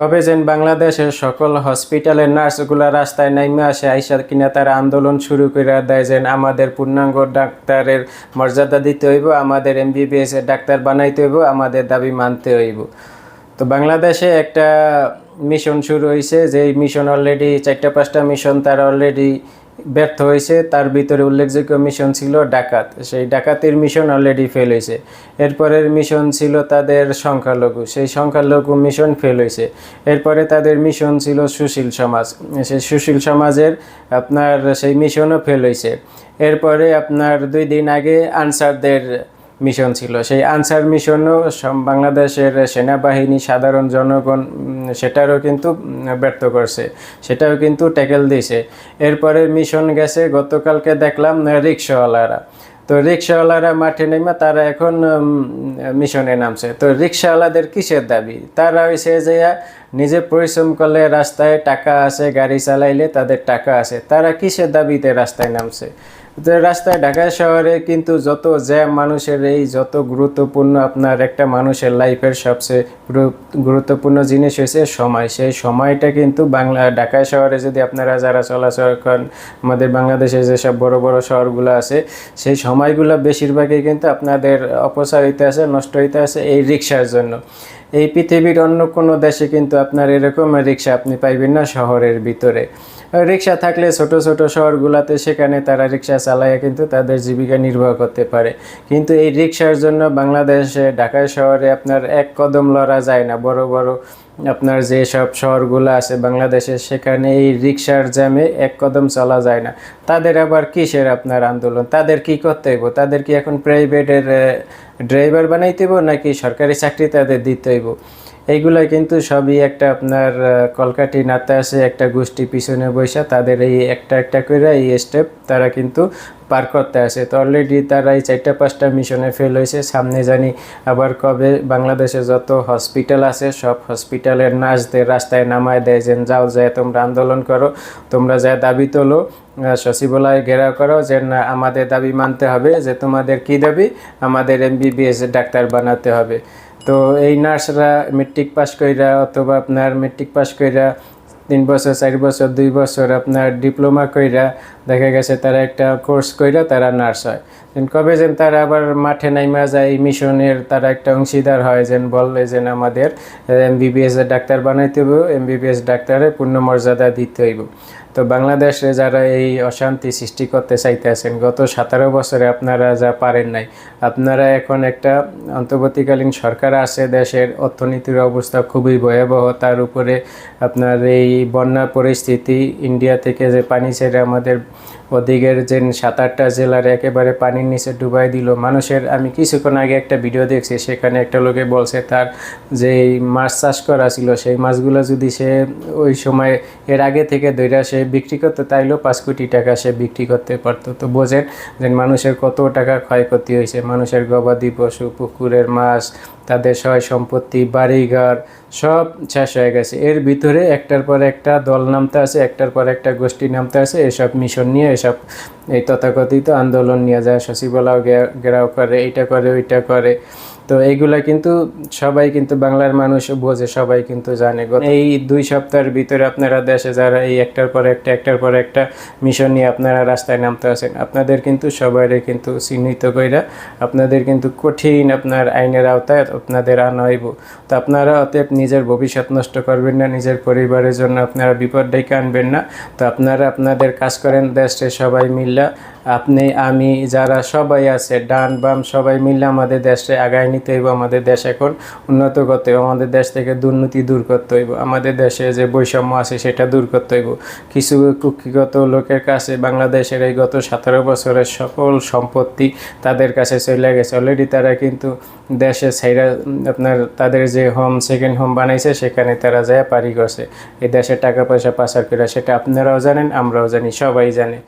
কবে যেন বাংলাদেশের সকল হসপিটালের নার্সগুলা রাস্তায় নেমে আসে আইসার কিনা তারা আন্দোলন শুরু করে দেয় যেন আমাদের পূর্ণাঙ্গ ডাক্তারের মর্যাদা দিতে হইব, আমাদের এমবিবিএস এর ডাক্তার বানাইতে হইব, আমাদের দাবি মানতে হইব। তো বাংলাদেশে একটা মিশন শুরু হয়েছে যেই মিশন অলরেডি চারটা, পাঁচটা মিশন তারা অলরেডি ব্যর্থ হয়েছে। তার ভিতরে উল্লেখযোগ্য মিশন ছিল ডাকাত। সেই ডাকাতির মিশন অলরেডি ফেল হয়েছে। এরপরের মিশন ছিল তাদের সংখ্যালঘু। সেই সংখ্যালঘু মিশন ফেল হয়েছে। এরপরে তাদের মিশন ছিল সুশীল সমাজ। সেই সুশীল সমাজের আপনার সেই মিশনও ফেল হয়েছে। এরপরে আপনার দুই দিন আগে আনসারদের মিশন ছিল। সেই আনসার মিশনও বাংলাদেশের সেনাবাহিনী, সাধারণ জনগণ সেটারও কিন্তু ব্যর্থ করছে। সেটাও কিন্তু ট্যাকেল দিয়েছে এরপরে মিশন গেছে, গতকালকে দেখলাম রিক্সাওয়ালারা। তো রিক্সাওয়ালারা মাঠে নেমে তারা এখন মিশনে নামছে। তো রিক্সাওয়ালাদের কিসের দাবি? তারা হয়েছে যে, নিজে পরিশ্রম করলে রাস্তায় টাকা আছে, গাড়ি চালাইলে তাদের টাকা আছে। তারা কিসের দাবিতে রাস্তায় নামছে? রাস্তায় ঢাকা শহরে কিন্তু যত জ্যাম মানুষের, এই যত গুরুত্বপূর্ণ আপনার একটা মানুষের লাইফের সবচেয়ে গুরু- গুরুত্বপূর্ণ জিনিস হয়েছে সময়। সেই সময়টা কিন্তু বাংলা, ঢাকা শহরে যদি আপনারা যারা চলাচল করেন, আমাদের বাংলাদেশে যেসব বড় বড় শহরগুলো আছে, সেই সময়গুলো বেশিরভাগই কিন্তু আপনাদের হইতে আছে, নষ্ট হইতে আছে এই রিক্সার জন্য। এই পৃথিবীর অন্য কোনো দেশে কিন্তু আপনার এরকম রিক্সা আপনি পাইবেন না শহরের ভিতরে। রিক্সা থাকলে ছোট ছোট শহরগুলোতে সেখানে তারা রিক্সা চালায়, কিন্তু তাদের জীবিকা নির্বাহ করতে পারে। কিন্তু এই রিক্সার জন্য বাংলাদেশে ঢাকা শহরে আপনার এক কদম লড়া যায় না। বড় বড় আপনার যে সব শহরগুলো আছে বাংলাদেশে, সেখানে এই রিক্সার জ্যামে এক কদম চলা যায় না। তাদের আবার কিসের আপনার আন্দোলন? তাদের কি করতে হইব? তাদের কি এখন প্রাইভেটের ড্রাইভার বানাইতে হইব নাকি সরকারি চাকরি তাদের দিতে হইব? এইগুলা কিন্তু সবই একটা আপনার আহ, কলকাঠি নাতে আসে একটা গোষ্ঠী পিছনে বৈশা তাদের এই একটা একটা করে এই স্টেপ তারা কিন্তু পার করতে আসে। তো অলরেডি তারা এই চারটা পাঁচটা মিশনে ফেল হয়েছে। সামনে জানি আবার কবে বাংলাদেশে যত হসপিটাল আছে সব হসপিটালের নার্সদের রাস্তায় নামায় দেয় যে যাও যায় তোমরা আন্দোলন করো তোমরা যা দাবি তোলো সচিবালয় ঘেরাও করো যে না আমাদের দাবি মানতে হবে যে তোমাদের কি দাবি? আমাদের এমবিবিএস ডাক্তার বানাতে হবে। তো এই নার্সরা মেট্রিক পাস কইরা অথবা আপনার মেট্রিক পাস কইরা তিন বছর, চার বছর, দুই বছর আপনার ডিপ্লোমা কইরা দেখা গেছে তারা একটা কোর্স কইরা তারা নার্স হয়। কবে যেন তারা আবার মাঠে নাইমা যায়, এই মিশনের তারা একটা অংশীদার হয়, যেন বললে যেন আমাদের এমবিবিএস এর ডাক্তার বানাইতে হইব, এমবিবিএস ডাক্তারের পূর্ণ মর্যাদা দিতে হইব। তো বাংলাদেশে যারা এই অশান্তি সৃষ্টি করতে চাইতেছেন, গত সতেরো বছরে আপনারা যা পারেন নাই, আপনারা এখন একটা অন্তর্বর্তীকালীন সরকার আছে, দেশের অর্থনীতির অবস্থা খুবই ভয়াবহ, তার উপরে আপনার এই বন্যা পরিস্থিতি, ইন্ডিয়া থেকে যে পানি ছেড়ে আমাদের ওদিকের যে সাত আটটা জেলার একেবারে পানির নিচে ডুবাই দিল। মানুষের, আমি কিছুক্ষণ আগে একটা ভিডিও দেখছি, সেখানে একটা লোকে বলছে তার যে মাছ চাষ করা ছিল, সেই মাছগুলো যদি সে ওই সময় এর আগে থেকে দইরা সে বিক্রি করতো, তাইলেও পাঁচ কোটি টাকা সে বিক্রি করতে পারতো। তো বোঝেন যে মানুষের কত টাকা ক্ষয়ক্ষতি হয়েছে। মানুষের গবাদি পশু, পুকুরের মাছ তাদের সয় সম্পত্তি, বাড়িঘর, সব শেষ হয়ে গেছে। এর ভিতরে একটার পর একটা দল নামতে আছে, একটার পর একটা গোষ্ঠী নামতে আছে, এসব মিশন নিয়ে, এসব এই তথাকথিত আন্দোলন নিয়ে যায়, সচিবালয় ঘেরাও করে, এইটা করে, ওইটা করে। তো এইগুলা কিন্তু সবাই কিন্তু বাংলার মানুষ বোঝে, সবাই কিন্তু জানে। এই দুই সপ্তাহের ভিতরে আপনারা দেশে যারা এই একটার পর একটা, একটার পর একটা মিশন নিয়ে আপনারা রাস্তায় নামতে আছেন, আপনাদের কিন্তু সবাইরে কিন্তু চিহ্নিত কইরা আপনাদের কিন্তু কঠিন আপনার আইনের আওতায় আপনাদের আনা হইব। তো আপনারা অতএব নিজের ভবিষ্যৎ নষ্ট করবেন না, নিজের পরিবারের জন্য আপনারা বিপদ ডেকে আনবেন না। তো আপনারা আপনাদের কাজ করেন, দেশে সবাই মিল্লা আপনি, আমি, যারা সবাই আছে, ডান, বাম, সবাই মিলে আমাদের দেশে আগায় নিতে হইব, আমাদের দেশ এখন উন্নত করতে হইব, আমাদের দেশ থেকে দুর্নীতি দূর করতে হইব, আমাদের দেশে যে বৈষম্য আছে সেটা দূর করতে হইব। কিছু কুক্ষিগত লোকের কাছে বাংলাদেশের এই গত সতেরো বছরের সকল সম্পত্তি তাদের কাছে চলে গেছে। অলরেডি তারা কিন্তু দেশে ছাইরা আপনার তাদের যে হোম সেকেন্ড হোম বানাইছে, সেখানে তারা যায় পারি করছে এই দেশে টাকা পয়সা পাচার করে, সেটা আপনারাও জানেন, আমরাও জানি, সবাই জানে।